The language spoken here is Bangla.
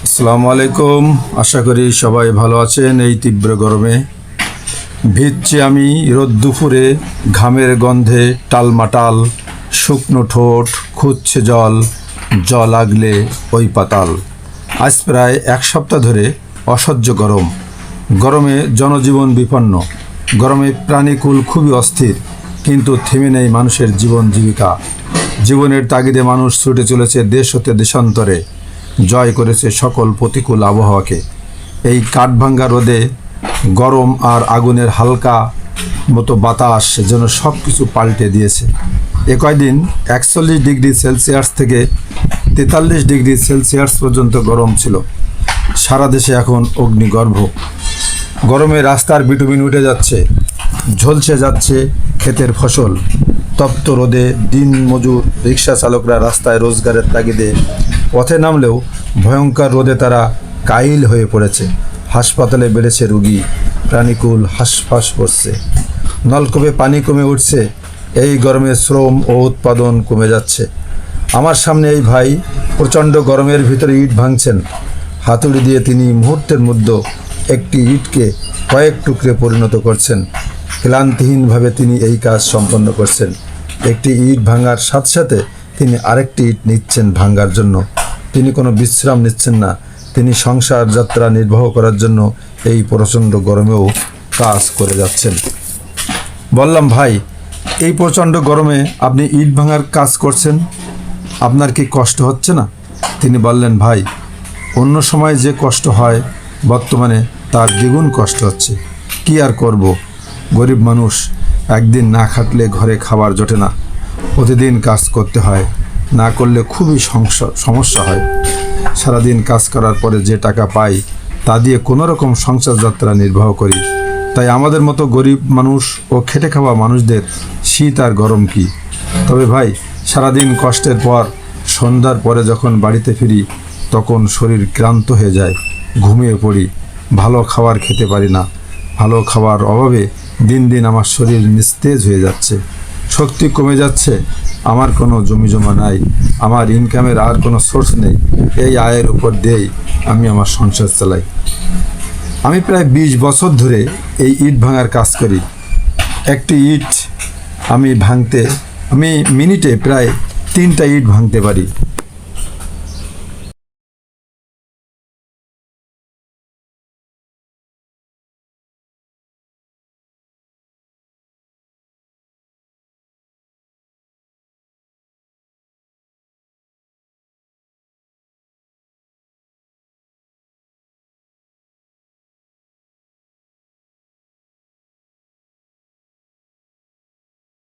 আসসালামু আলাইকুম। আশা করি সবাই ভালো আছেন এই তীব্র গরমে। ভিজছি আমি রোদ দুপুরে, ঘামের গন্ধে টালমাটাল, শুকনো ঠোঁট, খুঁজছে জল জল আগলে ওই পাতাল। আজ প্রায় এক সপ্তাহ ধরে অসহ্য গরম। গরমে জনজীবন বিপন্ন। গরমে প্রাণীকুল খুবই অস্থির, কিন্তু থেমে নেই মানুষের জীবন জীবিকা। জীবনের তাগিদে মানুষ ছুটে চলেছে দেশ হতে দেশান্তরে। জয় করেছে সকল প্রতিকূল আবহাওয়াকে। এই কাঠভাঙ্গা রোদে গরম আর আগুনের হালকা মতো বাতাস যেন সব কিছু পাল্টে দিয়েছে। এ কয়দিন একচল্লিশ ডিগ্রি সেলসিয়াস থেকে তেতাল্লিশ ডিগ্রি সেলসিয়াস পর্যন্ত গরম ছিল। সারা দেশে এখন অগ্নিগর্ভ। গরমে রাস্তার বিটুমিন উঠে যাচ্ছে, ঝলসে যাচ্ছে ক্ষেতের ফসল। তপ্ত রোদে দিন মজুর রিক্সা চালকরা রাস্তায় রোজগারের তাগিদে পথে নামলেও ভয়ঙ্কর রোদে তারা কাইল হয়ে পড়েছে। হাসপাতালে বেড়েছে রুগী। প্রাণীকুল হাঁসফাঁস করছে। নলকূপে পানি কমে উঠছে। এই গরমে শ্রম ও উৎপাদন কমে যাচ্ছে। আমার সামনে এই ভাই প্রচণ্ড গরমের ভিতরে ইট ভাঙছেন। হাতুড়ি দিয়ে তিনি মুহূর্তের মধ্যে একটি ইটকে কয়েক টুকরে পরিণত করছেন। ক্লান্তিহীনভাবে তিনি এই কাজ সম্পন্ন করছেন। একটি ইট ভাঙার সাথে সাথে তিনি আরেকটি ইট নিচ্ছেন ভাঙার জন্য। তিনি কোনো বিশ্রাম নিচ্ছেন না। তিনি সংসার যাত্রা নির্বাহ করার জন্য এই প্রচণ্ড গরমেও কাজ করে যাচ্ছেন। বললাম, ভাই, এই প্রচণ্ড গরমে আপনি ইট ভাঙার কাজ করছেন? আপনার কি কষ্ট হচ্ছে না? তিনি বললেন, ভাই, অন্য সময় যে কষ্ট হয় বর্তমানে তার দ্বিগুণ কষ্ট হচ্ছে। কি আর করব? গরিব মানুষ একদিন না খাটলে ঘরে খাবার জোটে না। প্রতিদিন কাজ করতে হয়, না করলে খুবই সমস্যা হয়। সারাদিন কাজ করার পরে যে টাকা পাই, তা দিয়ে কোনো রকম সংসার যাত্রা নির্বাহ করি। তাই আমাদের মতো গরিব মানুষ ও খেটে খাওয়া মানুষদের শীত আর গরম কি? তবে ভাই, সারাদিন কষ্টের পর, সন্ধ্যার পরে যখন বাড়িতে ফিরি, তখন শরীর ক্লান্ত হয়ে যায়, ঘুমিয়ে পড়ি। ভালো খাবার খেতে পারি না। ভালো খাবার অভাবে দিন দিন আমার শরীর নিস্তেজ হয়ে যাচ্ছে। শক্তি কমে যাচ্ছে। আমার কোনো জমি জমা নাই। আমার ইনকামের আর কোনো সোর্স নেই। এই আয়ের উপর দিয়েই আমি আমার সংসার চালাই। আমি প্রায় বিশ বছর ধরে এই ইট ভাঙার কাজ করি। একটি ইট আমি ভাঙতে, আমি মিনিটে প্রায় তিনটা ইট ভাঙতে পারি।